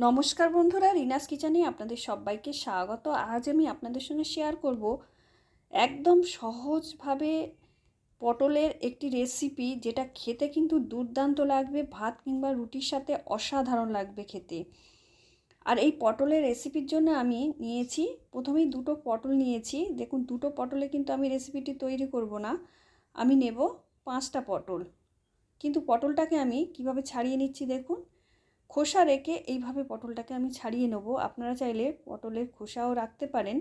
নমস্কার বন্ধুরা, রিনাস কিচেনে আপনাদের সবাইকে স্বাগত। আজ আমি আপনাদের সঙ্গে শেয়ার করব একদম সহজভাবে পটলের একটি রেসিপি যেটা খেতে কিন্তু দুর্দান্ত লাগবে, ভাত কিংবা রুটির সাথে অসাধারণ লাগবে খেতে। আর এই পটলের রেসিপির জন্য আমি নিয়েছি, প্রথমেই দুটো পটল নিয়েছি। দেখুন, দুটো পটলে কিন্তু আমি রেসিপিটি তৈরি করব না। আমি নেব পাঁচটা পটল। কিন্তু পটলটাকে আমি কীভাবে ছাড়িয়ে নিচ্ছি দেখুন। খোসা রেখে এইভাবে পটলটাকে আমি ছাড়িয়ে নেব। আপনারা চাইলে পটলের খোসাও রাখতে পারেন।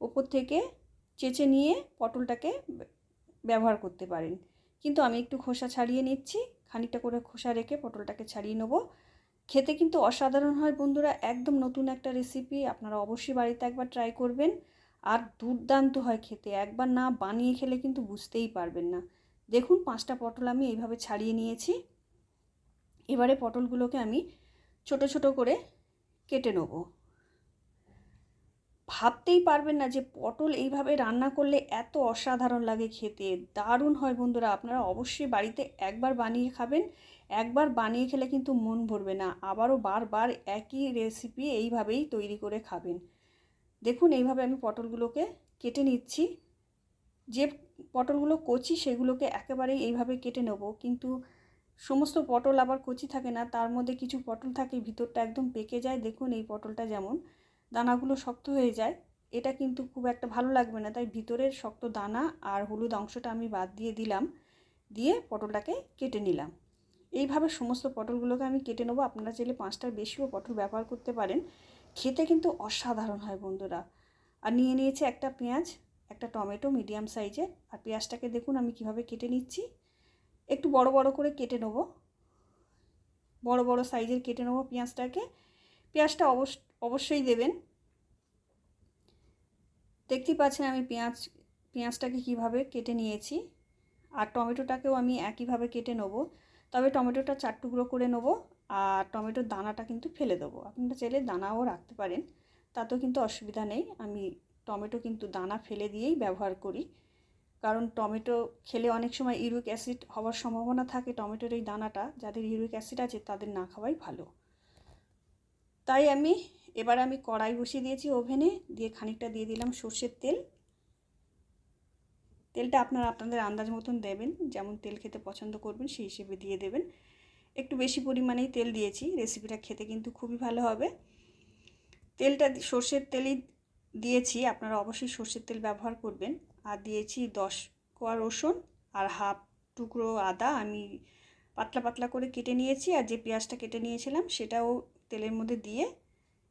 ওপর থেকে চেঁচে নিয়ে পটলটাকে ব্যবহার করতে পারেন। কিন্তু আমি একটু খোসা ছাড়িয়ে নিচ্ছি। খানিকটা করে খোসা রেখে পটলটাকে ছাড়িয়ে নেব। খেতে কিন্তু অসাধারণ হয় বন্ধুরা। একদম নতুন একটা রেসিপি আপনারা অবশ্যই বাড়িতে একবার ট্রাই করবেন। আর দুর্দান্ত হয় খেতে। একবার না বানিয়ে খেলে কিন্তু বুঝতেই পারবেন না। দেখুন, পাঁচটা পটল আমি এইভাবে ছাড়িয়ে নিয়েছি। এবারে পটলগুলোকে আমি ছোট ছোট করে কেটে নেব। ভাবতেই পারবেন না যে পটল এইভাবে রান্না করলে এত অসাধারণ লাগে খেতে। দারুণ হয় বন্ধুরা, আপনারা অবশ্যই বাড়িতে একবার বানিয়ে খাবেন। একবার বানিয়ে খেলে কিন্তু মন ভরবে না, আবারও বারবার একই রেসিপি এইভাবেই তৈরি করে খাবেন। দেখুন, এইভাবে আমি পটলগুলোকে কেটে নিচ্ছি। যে পটলগুলো কচি, সেগুলোকে একেবারেই এইভাবে কেটে নেব। কিন্তু সমস্ত পটল আবার কচি থাকে না, তার মধ্যে কিছু পটল থাকে, ভিতরটা একদম পেকে যায়। দেখুন এই পটলটা যেমন দানাগুলো শক্ত হয়ে যায়, এটা কিন্তু খুব একটা ভালো লাগবে না। তাই ভিতরের শক্ত দানা আর হলুদ অংশটা আমি বাদ দিয়ে দিলাম, দিয়ে পটলটাকে কেটে নিলাম। এইভাবে সমস্ত পটলগুলোকে আমি কেটে নেব। আপনারা চাইলে পাঁচটার বেশিও পটল ব্যবহার করতে পারেন। খেতে কিন্তু অসাধারণ হয় বন্ধুরা। আর নিয়ে নিয়েছে একটা পেঁয়াজ, একটা টমেটো মিডিয়াম সাইজের। আর পেঁয়াজটাকে দেখুন আমি কীভাবে কেটে নিচ্ছি। একটু বড় বড় করে কেটে নেব। বড় বড় সাইজের কেটে নেব পেঁয়াজটাকে। পেঁয়াজটা অবশ্য অবশ্যই দেবেন। দেখতেই পাচ্ছেন আমি পেঁয়াজ, পেঁয়াজটাকে কীভাবে কেটে নিয়েছি। আর টমেটোটাকেও আমি একইভাবে কেটে নেব। তবে টমেটোটা চার টুকরো করে নেব আর টমেটোর দানাটা কিন্তু ফেলে দেবো। আপনারা চাইলে দানাও রাখতে পারেন, তাতেও কিন্তু অসুবিধা নেই। আমি টমেটো কিন্তু দানা ফেলে দিয়েই ব্যবহার করি। কারণ টমেটো খেলে অনেক সময় ইউরিক অ্যাসিড হওয়ার সম্ভাবনা থাকে। টমেটোর এই দানাটা, যাদের ইউরিক অ্যাসিড আছে, তাদের না খাওয়াই ভালো। তাই আমি, এবার আমি কড়াই বসিয়ে দিয়েছি ওভেনে, দিয়ে খানিকটা দিয়ে দিলাম সর্ষের তেল। তেলটা আপনারা আপনাদের আন্দাজ মতন দেবেন, যেমন তেল খেতে পছন্দ করবেন সেই হিসেবে দিয়ে দেবেন। একটু বেশি পরিমাণেই তেল দিয়েছি, রেসিপিটা খেতে কিন্তু খুবই ভালো হবে। তেলটা সর্ষের তেলই দিয়েছি, আপনারা অবশ্যই সর্ষের তেল ব্যবহার করবেন। আর দিয়েছি দশ কোয়া রসুন আর হাফ টুকরো আদা। আমি পাতলা পাতলা করে কেটে নিয়েছি আর যে পেঁয়াজটা কেটে নিয়েছিলাম সেটাও তেলের মধ্যে দিয়ে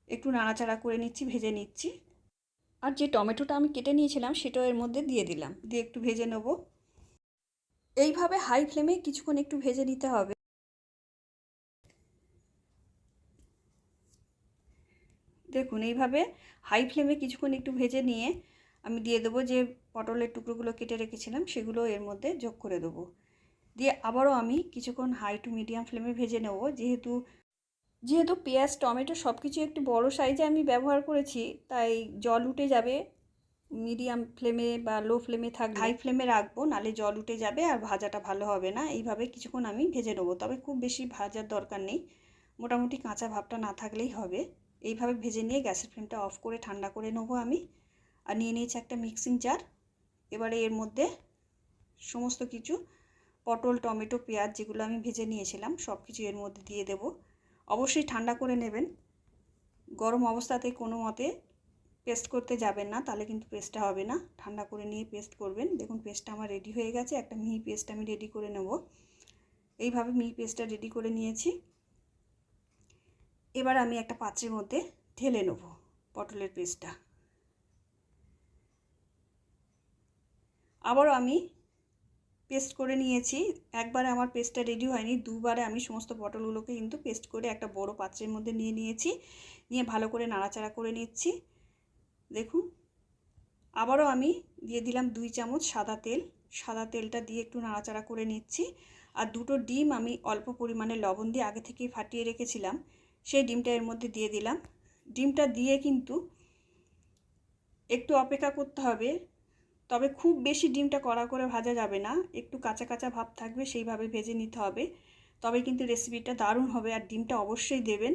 একটু নাড়াচাড়া করে নিচ্ছি, ভেজে নিচ্ছি। আর যে টমেটোটা আমি কেটে নিয়েছিলাম সেটাও এর মধ্যে দিয়ে দিলাম, দিয়ে একটু ভেজে নেব। এইভাবে হাই ফ্লেমে কিছুক্ষণ একটু ভেজে নিতে হবে। দেখুন, এইভাবে হাই ফ্লেমে কিছুক্ষণ একটু ভেজে নিয়ে আমি দিয়ে দেবো যে পটলের টুকরোগুলো কেটে রেখেছিলাম, সেগুলো এর মধ্যে যোগ করে দেবো। দিয়ে আবারও আমি কিছুক্ষণ হাই টু মিডিয়াম ফ্লেমে ভেজে নেব। যেহেতু যেহেতু পেঁয়াজ, টমেটো সব কিছু একটু বড় সাইজে আমি ব্যবহার করেছি, তাই জল উঠে যাবে। মিডিয়াম ফ্লেমে বা লো ফ্লেমে থাক হাই ফ্লেমে রাখব, নালে জল উঠে যাবে আর ভাজাটা ভালো হবে না। এইভাবে কিছুক্ষণ আমি ভেজে নেব। তবে খুব বেশি ভাজার দরকার নেই। মোটামুটি কাঁচা ভাবটা না থাকলেই হবে। এইভাবে ভেজে নিয়ে গ্যাসের ফ্লেমটা অফ করে ঠান্ডা করে নেব আমি। আর নিয়ে নিয়েছি একটা মিক্সিং জার এবারে এর মধ্যে সমস্ত কিছু, পটল, টমেটো, পেঁয়াজ যেগুলো আমি ভেজে নিয়েছিলাম সব কিছু এর মধ্যে দিয়ে দেব। অবশ্যই ঠান্ডা করে নেবেন। গরম অবস্থাতে কোনো মতে পেস্ট করতে যাবেন না, তাহলে কিন্তু পেস্টটা হবে না। ঠান্ডা করে নিয়ে পেস্ট করবেন। দেখুন পেস্টটা আমার রেডি হয়ে গেছে, একটা মিহি পেস্ট আমি রেডি করে নেব। এইভাবে মিহি পেস্টটা রেডি করে নিয়েছি। এবার আমি একটা পাত্রের মধ্যে ঢেলে নেব পটলের পেস্টটা আবারও আমি পেস্ট করে নিয়েছি। একবারে আমার পেস্টটা রেডি হয়নি, দুবারে আমি সমস্ত পটলগুলোকে কিন্তু পেস্ট করে একটা বড় পাত্রের মধ্যে নিয়ে নিয়েছি। নিয়ে ভালো করে নাড়াচাড়া করে নিচ্ছি। দেখুন, আবারও আমি দিয়ে দিলাম দুই চামচ সাদা তেল। সাদা তেলটা দিয়ে একটু নাড়াচাড়া করে নিচ্ছি। আর দুটো ডিম আমি অল্প পরিমাণে লবণ দিয়ে আগে থেকেই ফাটিয়ে রেখেছিলাম। সেই ডিমটা এর মধ্যে দিয়ে দিলাম। ডিমটা দিয়ে কিন্তু একটু অপেক্ষা করতে হবে। তবে খুব বেশি ডিমটা কড়া করে ভাজা যাবে না। একটু কাঁচা কাঁচা ভাব থাকবে, সেইভাবে ভেজে নিতে হবে। তবে কিন্তু রেসিপিটা দারুণ হবে আর ডিমটা অবশ্যই দেবেন।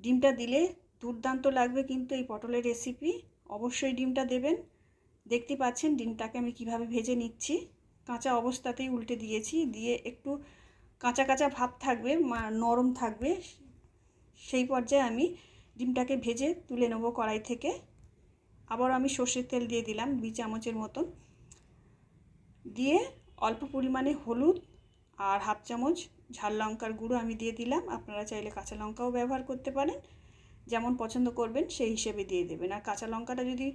ডিমটা দিলে দুর্দান্ত লাগবে কিন্তু এই পটলের রেসিপি অবশ্যই ডিমটা দেবেন। দেখতে পাচ্ছেন ডিমটাকে আমি কীভাবে ভেজে নিচ্ছি। কাঁচা অবস্থাতেই উল্টে দিয়েছি। দিয়ে একটু কাঁচা কাঁচা ভাব থাকবে নরম থাকবে। সেই পর্যায়ে আমি ডিমটাকে ভেজে তুলে নেব কড়াই থেকে। আবার আমি সর্ষের তেল দিয়ে দিলাম দুই চামচের মতন। দিয়ে অল্প পরিমাণে হলুদ আর হাফ চামচ ঝাল লঙ্কার গুঁড়ো আমি দিয়ে দিলাম। আপনারা চাইলে কাঁচা লঙ্কাও ব্যবহার করতে পারেন। যেমন পছন্দ করবেন সেই হিসেবে দিয়ে দেবেন। আর কাঁচা লঙ্কাটা যদি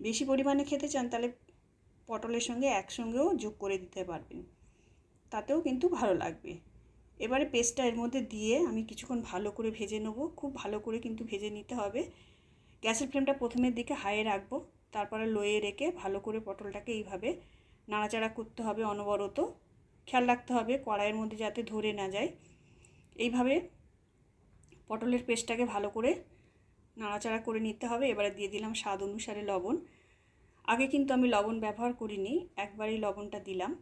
বেশি পরিমাণে খেতে চান, তাহলে পটলের সঙ্গে একসঙ্গেও যোগ করে দিতে পারবেন। তাতেও কিন্তু ভালো লাগবে। এবারে পেস্টটা এর মধ্যে দিয়ে আমি কিছুক্ষণ ভালো করে ভেজে নেব। খুব ভালো করে কিন্তু ভেজে নিতে হবে। গ্যাসের ফ্লেমটা প্রথমের দিকে হাইয়ে রাখব, তারপরে লোয়ে রেখে ভালো করে পটলটাকে এইভাবে নাড়াচাড়া করতে হবে অনবরত। খেয়াল রাখতে হবে কড়াইয়ের মধ্যে যাতে ধরে না যায়। এইভাবে পটলের পেস্টটাকে ভালো করে নাড়াচাড়া করে নিতে হবে। এবারে দিয়ে দিলাম স্বাদ অনুসারে লবণ। আগে কিন্তু আমি লবণ ব্যবহার করিনি, একবারই লবণটা দিলাম।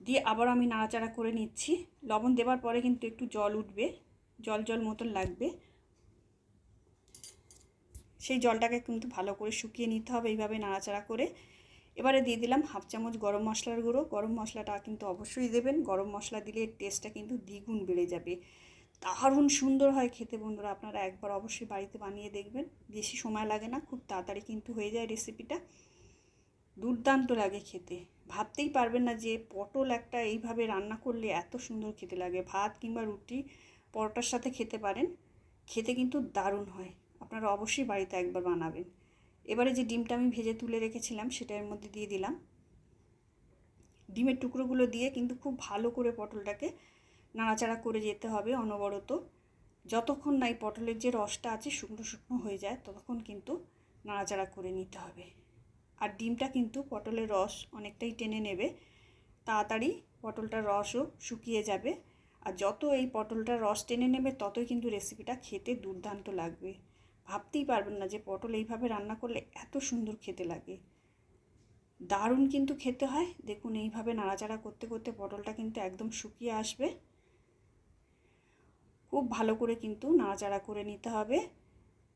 দিয়ে আবার আমি নাড়াচাড়া করে নিচ্ছি। লবণ দেওয়ার পরে কিন্তু একটু জল উঠবে, জল জল মতন লাগবে। সেই জলটাকে কিন্তু ভালো করে শুকিয়ে নিতে হবে এইভাবে নাড়াচাড়া করে। এবারে দিয়ে দিলাম হাফ চামচ গরম মশলার গুঁড়ো। গরম মশলাটা কিন্তু অবশ্যই দেবেন। গরম মশলা দিলে টেস্টটা কিন্তু দ্বিগুণ বেড়ে যাবে। দারুণ সুন্দর হয় খেতে বন্ধুরা, আপনারা একবার অবশ্যই বাড়িতে বানিয়ে দেখবেন। বেশি সময় লাগে না, খুব তাড়াতাড়ি কিন্তু হয়ে যায় রেসিপিটা দুর্দান্ত লাগে খেতে। ভাবতেই পারবেন না যে পটল একটা এইভাবে রান্না করলে এত সুন্দর খেতে লাগে। ভাত কিংবা রুটি পরোটার সাথে খেতে পারেন। খেতে কিন্তু দারুণ হয়। আপনারা অবশ্যই বাড়িতে একবার বানাবেন। এবারে যে ডিমটা আমি ভেজে তুলে রেখেছিলাম সেটা এর মধ্যে দিয়ে দিলাম। ডিমের টুকরোগুলো দিয়ে কিন্তু খুব ভালো করে পটলটাকে নাড়াচাড়া করে যেতে হবে অনবরত। যতক্ষণ না এই পটলের যে রসটা আছে, শুকনো শুকনো হয়ে যায়, ততক্ষণ কিন্তু নাড়াচাড়া করে নিতে হবে। আর ডিমটা কিন্তু পটলের রস অনেকটাই টেনে নেবে। তাড়াতাড়ি পটলটার রসও শুকিয়ে যাবে। আর যত এই পটলটার রস টেনে নেবে, ততই কিন্তু রেসিপিটা খেতে দুর্দান্ত লাগবে। ভাবতেই পারবেন না যে পটল এইভাবে রান্না করলে এত সুন্দর খেতে লাগে। দারুণ কিন্তু খেতে হয়। দেখুন, এইভাবে নাড়াচাড়া করতে করতে পটলটা কিন্তু একদম শুকিয়ে আসবে। খুব ভালো করে কিন্তু নাড়াচাড়া করে নিতে হবে।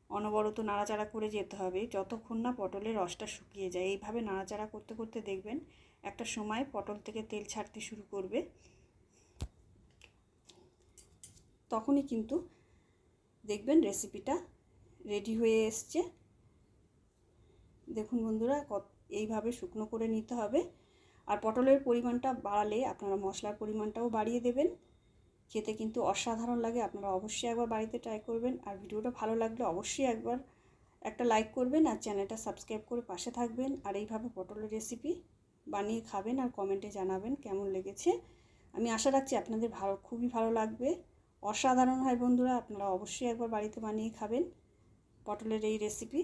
অনবরত নাড়াচাড়া করে যেতে হবে। যতক্ষণ না পটলের রসটা শুকিয়ে যায়। এইভাবে নাড়াচাড়া করতে করতে দেখবেন একটা সময় পটল থেকে তেল ছাড়তে শুরু করবে। তখনই কিন্তু দেখবেন রেসিপিটা রেডি হয়ে এসছে। দেখুন বন্ধুরা এইভাবে শুকনো করে নিতে হবে। আর পটলের পরিমাণটা বাড়ালে আপনারা মশলার পরিমাণটাও বাড়িয়ে দেবেন। খেতে কিন্তু অসাধারণ লাগে, আপনারা অবশ্যই একবার বাড়িতে ট্রাই করবেন। আর ভিডিওটা ভালো লাগলে অবশ্যই একবার একটা লাইক করবেন আর চ্যানেলটা সাবস্ক্রাইব করে পাশে থাকবেন। আর এইভাবে পটলের রেসিপি বানিয়ে খাবেন আর কমেন্টে জানাবেন কেমন লেগেছে। আমি আশা রাখছি আপনাদের ভালো, খুবই ভালো লাগবে। অসাধারণ হয় বন্ধুরা, আপনারা অবশ্যই একবার বাড়িতে বানিয়ে খাবেন। পটলের এই রেসিপি